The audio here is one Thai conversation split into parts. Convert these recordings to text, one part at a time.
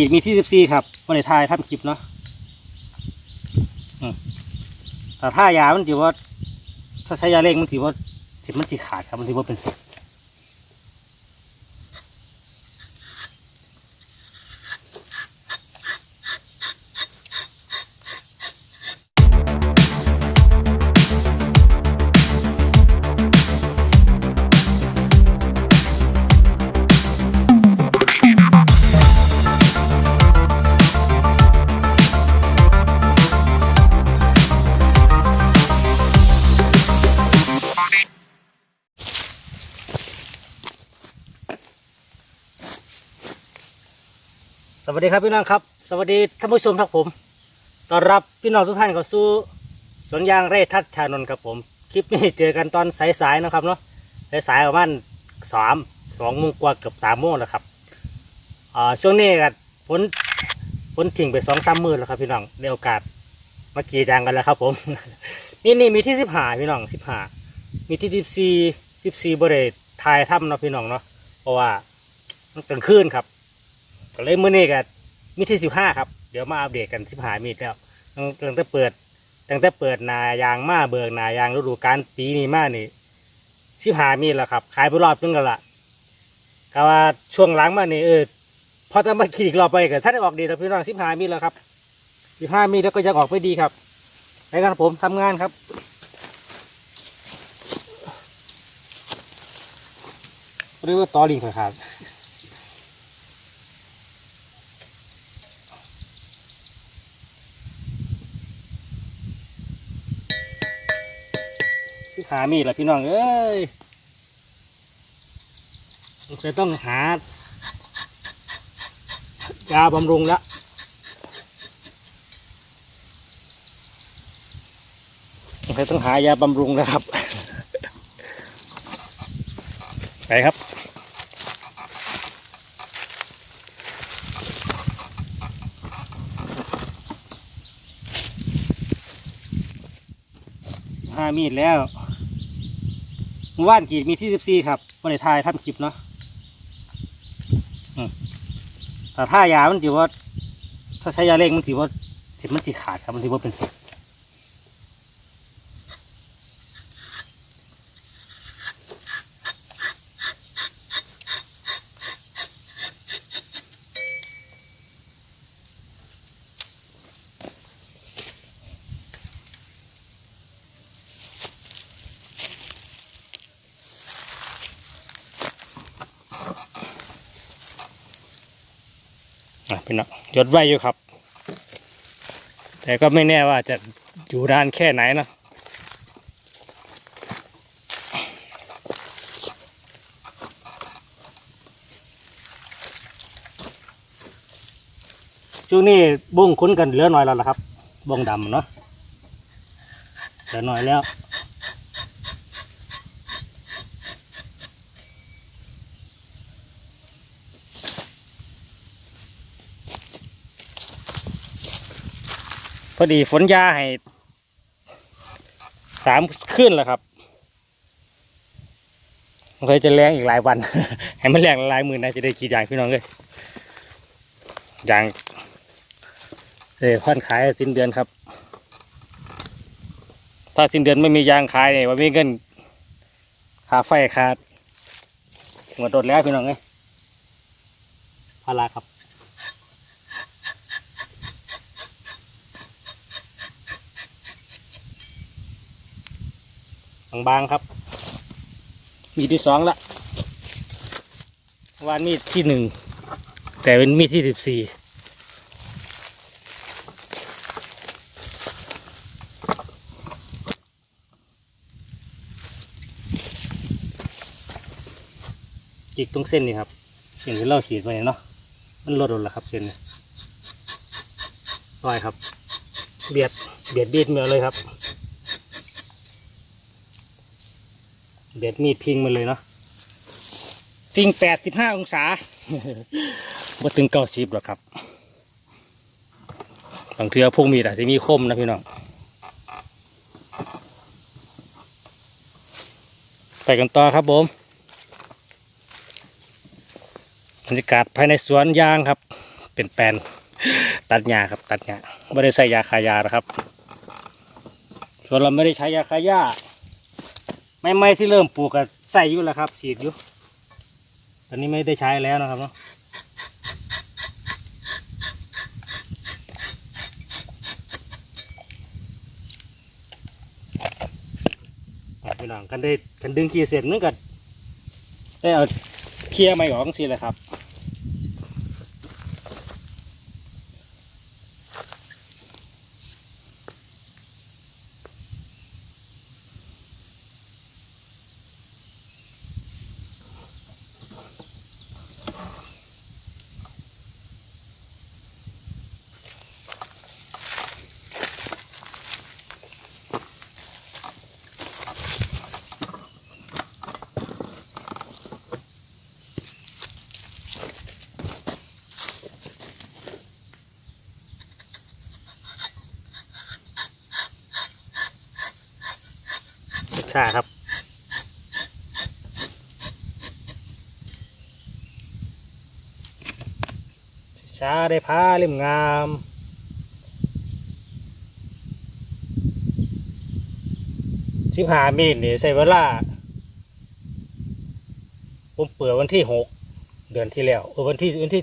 กีดมีที่สิบสี่ครับวันในทายทำคลิปเนาะแต่ถ้ายามันถือว่าถ้าใช้ยาเร่งมันถือว่าสิบมันสิขาดครับมันถือว่าเป็นสิบ สวัสดีครับพี่น้องครับ สวัสดีท่านผู้ชมครับผมต้อนรับพี่น้องทุกท่านเข้าสู่สวนยางเร่ทัศชานนท์ครับผม คลิปนี้เจอกันตอนสายๆนะครับเนาะสายๆประมาณสามสองโมงกว่าเกือบสามโมงแล้วครับอ่าช่วงนี้ก็ฝนฝนทิ้งไปสองสามมือแล้วครับพี่น้องได้โอกาสมากรีดยางกันแล้วครับผม นี่นี่มีที่สิบห้าพี่น้องสิบห้ามีที่สิบสี่สิบสี่บริเวณทายถ้ำเนาะพี่น้องเนาะเพราะว่ามันกลางคืนครับ ก็เลยมื้อนี้ก็มีที่สิบห้าครับ เดี๋ยวมาอัปเดตกันสิบห้ามีดแล้วตั้งแต่เปิดตั้งแต่เปิดนายางมาเบิกนายางฤดูกาลปีนี้มานี่สิบห้ามีดแล้วครับ ขายไปรอบนึงแล้วล่ะก็ว่าช่วงหลังมานี่เออพอจะมาขี่อีกรอบไปก็ท่านได้ออกดีแล้วพี่น้องสิบห้ามีดแล้วครับสิบห้ามีดแล้วก็ยังออกไปดีครับไปกันครับผมทำงานครับเรียกว่าตอลิงขาด หามีดละพี่น้องเอ้ยจะต้องหายาบำรุงละจะต้องหายาบำรุงแล้วครับ ไปครับห้ามีดแล้ว มื่อวานกรีดมีที่สิบสี่ครับวันนี้ทายทำคลิปเนาะแต่ถ้ายามันถือว่าถ้าใช้ยาเร่งมันถือว่าสิบมันสิขาดครับมันถือว่าเป็นสิบ พี่น้องยดไว้อยู่ครับ แต่ก็ไม่แน่ว่าจะอยู่นานแค่ไหนนะช่วงนี้บุ้งคุ้นกันเหลือหน่อยแล้วละครับบุ้งดำเนาะเหลือหน่อยแล้ว พอดีฝนยาให้สามขึ้นแล้วครับเคยจะแรงอีกหลายวัน ให้มันแรงหลายหมื่นนะจะได้กี่อย่างพี่น้องเลยอย่างเออค่อนขายสิ้นเดือนครับ ถ้าสิ้นเดือนไม่มียางขายเนี่ยว่ามีเงินค่าไฟขาดหมดโดดแล้วพี่น้องเลยพาราครับ บางครับ มีที่สองละวานมีดที่หนึ่งแต่เป็นมีดที่สิบสี่จิกตรงเส้นนี่ครับเส้นที่เราขีดไปเนาะมันลดลงแล้วครับเส้นนี่ซอยครับ เบียดเบียดบีดเมือเลยครับ เบ็ดมีดพิงมาเลยเนาะพิงแปดสิบห้าองศาบ่ถึงเก้าสิบหรอกครับบางเทือพวกมีดอาจจะมีคมนะพี่น้องไปกันต่อครับผมบรรยากาศภายในสวนยางครับ เป็นแปลนตัดหญ้าครับ ตัดหญ้าไม่ได้ใส่ยาคายานะครับ ส่วนเราไม่ได้ใช้ยาคาหญ้า ไม่ไม่ที่เริ่มปลูกก็ใส่อยู่แล้วครับฉีดอยู่ตอนนี้ไม่ได้ใช้แล้วนะครับเนาะอะพี่น้องกันได้กันดึงขี้เสร็จนึกกันได้เอาเคลียร์ไม่ออกสิเลยครับ ชาครับ ช้าได้ผ้าเล่มงามสิบหามีดนี่ใส่เวลาผมเปิดวันที่หกเดือนที่แล้วเออวันที่วันที่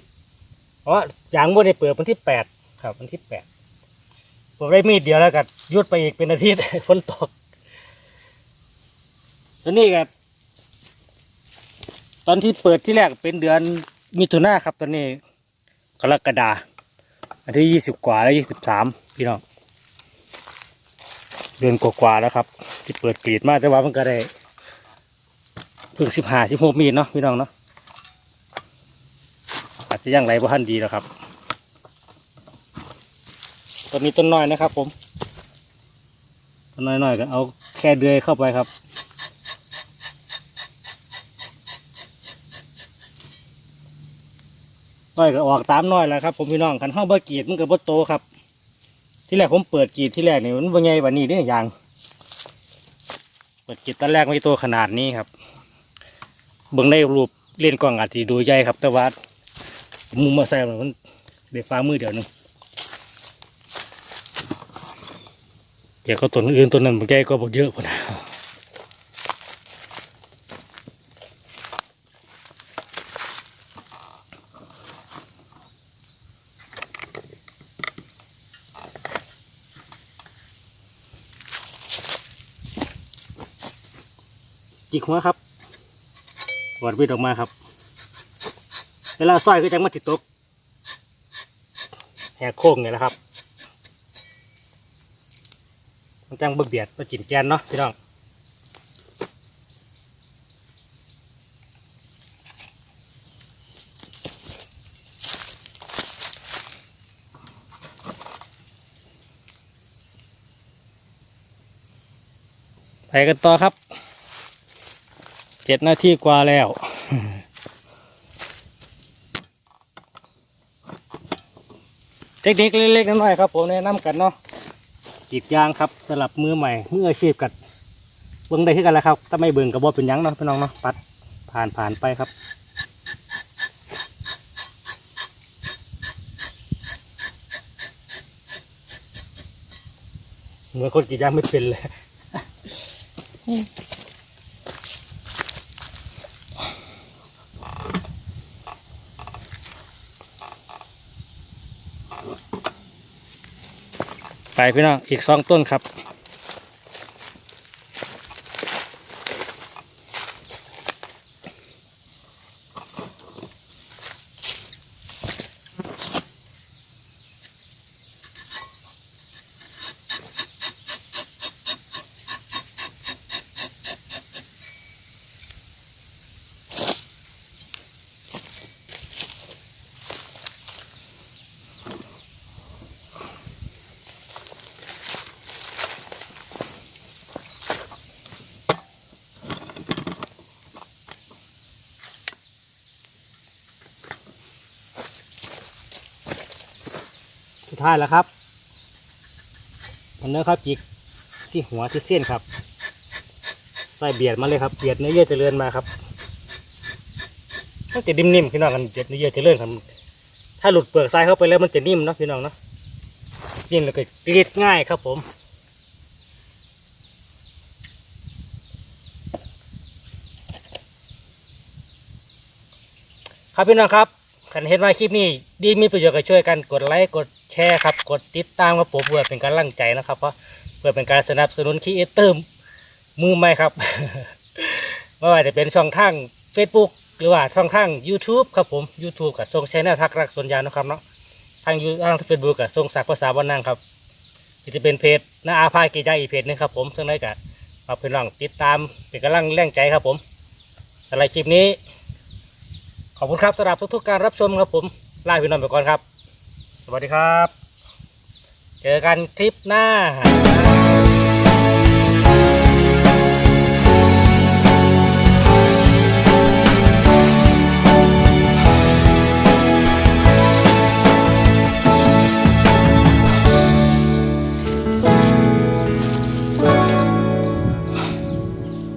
อ๋อย่างบ่ได้เปิดวันที่แปดครับ วันที่แปดผมได้มีดเดียวแล้วก็หยุดไปอีกเป็นอาทิตย์ฝนตก ตอนนี้ครับตอนที่เปิดที่แรกเป็นเดือนมิถุนาครับตอนนี้กรกฎาอันที่ยี่สิบกว่าแล้วยี่สิบสามพี่น้องเดือนกว่าๆแล้วครับ ที่เปิดกรีดมาแต่ว่ามันก็ได้เพิ่งสิบห้าสิบหกมีดเนาะพี่น้องเนาะอาจจะยังไรบ่ทันดีแล้วครับต้นนี้ต้นน้อยนะครับ ผมต้นน้อยๆก็เอาแค่เดือยเข้าไปครับ น้อยก็ออกตามน้อยแล้วครับ ผมพี่น้องคันห้องเบอร์กีดมันก็บ่โตครับ ที่แรกผมเปิดกีดที่แรกนี่มันบ่ใหญ่กว่านี้เด้อย่างเปิดกีดตอนแรกไม่โตขนาดนี้ครับเบิ่งในรูปเล่นกล้องอาจจะดูใหญ่ครับ แต่ว่ามุมมาใส่มันเด็ฟ้ามือเดี๋ยวนึงเดี๋ยวเขาต้นอื่นต้นนั้นมันใหญ่ก็บอกเยอะพอนะ จิกหัวครับวอดวิดออกมาครับ เวลาซอยก็จะมาติดตกแหกโค้งเนี่ยนะครับมันจังบะเบียดมากินแกนเนาะพี่น้องไปกันต่อครับ เจ็ดนาทีกว่าแล้ว เทคนิคเล็กๆน้อยๆครับ ผมแนะนำกันเนาะกรีดยางครับสำหรับมือใหม่มืออาชีพกัดเบิ่งได้ที่กันแล้วครับถ้าไม่เบิ่งกับบอเป็นยังเนาะพี่น้องเนาะปัดผ่านผ่านไปครับเหมือนคนกีดยางไม่เป็นเลย ไปพี่น้องอีกสองต้นครับ สุดท้ายแล้วครับมันเนื้อครับจิกที่หัวที่เส้นครับใส่เบียดมาเลยครับเบียดเนื้อเยื่อเจริญมาครับมันจะนิ่มๆพี่น้องกันเบียดเนื้อเยื่อเจริญครับ ถ้าหลุดเปลือกทรายเข้าไปแล้วมันจะนิ่มเนาะพี่น้องเนาะนิ่มแล้วก็กรีดง่ายครับผมครับพี่น้องครับขันเห็นว่าคลิปนี้ดีมีประโยชน์ก็ช่วยกันกดไลค์กด แชร์ครับ กดติดตามครับผมเพื่อเป็นการร่งใจนะครับ เพราะเพื่อเป็นการสนับสนุนคีเอเตอร์มือใหม่ครับไม่ว่าจะเป็นช่องทาง Facebook หรือว่าช่องทาง YouTube ครับผม YouTube กับทรงแชนแนลทักรักสวนยางนะครับเนาะทางยูทางเฟซบุ๊กกับทรงศักดิ์ภาษาบ้านนางครับที่จะเป็นเพจน้าอาภากีใจอีเพจนึงครับผมซึ่งได้กับมาเป็นลองติดตามเป็นกำลังแรงใจครับผมสำหรับคลิปนี้ ขอบคุณครับสำหรับทุกๆการรับชมครับผมลาพี่น้องไปก่อนครับ สวัสดีครับ เจอกันคลิปหน้า